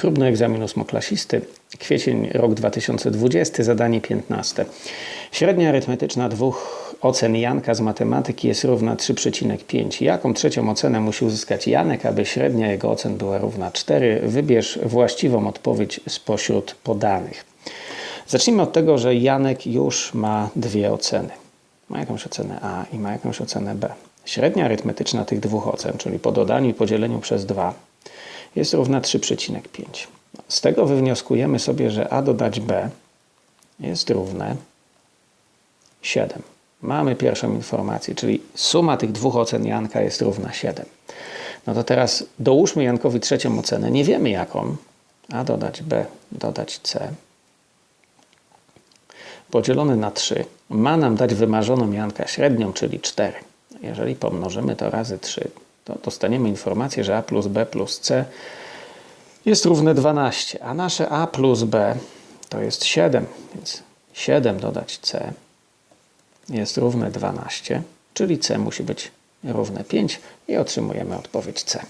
Próbny egzamin ósmoklasisty, kwiecień rok 2020, zadanie 15. Średnia arytmetyczna dwóch ocen Janka z matematyki jest równa 3,5. Jaką trzecią ocenę musi uzyskać Janek, aby średnia jego ocen była równa 4? Wybierz właściwą odpowiedź spośród podanych. Zacznijmy od tego, że Janek już ma dwie oceny. Ma jakąś ocenę A i ma jakąś ocenę B. Średnia arytmetyczna tych dwóch ocen, czyli po dodaniu i podzieleniu przez 2, jest równa 3,5. Z tego wywnioskujemy sobie, że A dodać B jest równe 7. Mamy pierwszą informację, czyli suma tych dwóch ocen Janka jest równa 7. No to teraz dołóżmy Jankowi trzecią ocenę. Nie wiemy jaką. A dodać B, dodać C podzielony na 3 ma nam dać wymarzoną Janka średnią, czyli 4. Jeżeli pomnożymy to razy 3, to dostaniemy informację, że A plus B plus C jest równe 12, a nasze A plus B to jest 7, więc 7 dodać C jest równe 12, czyli C musi być równe 5 i otrzymujemy odpowiedź C.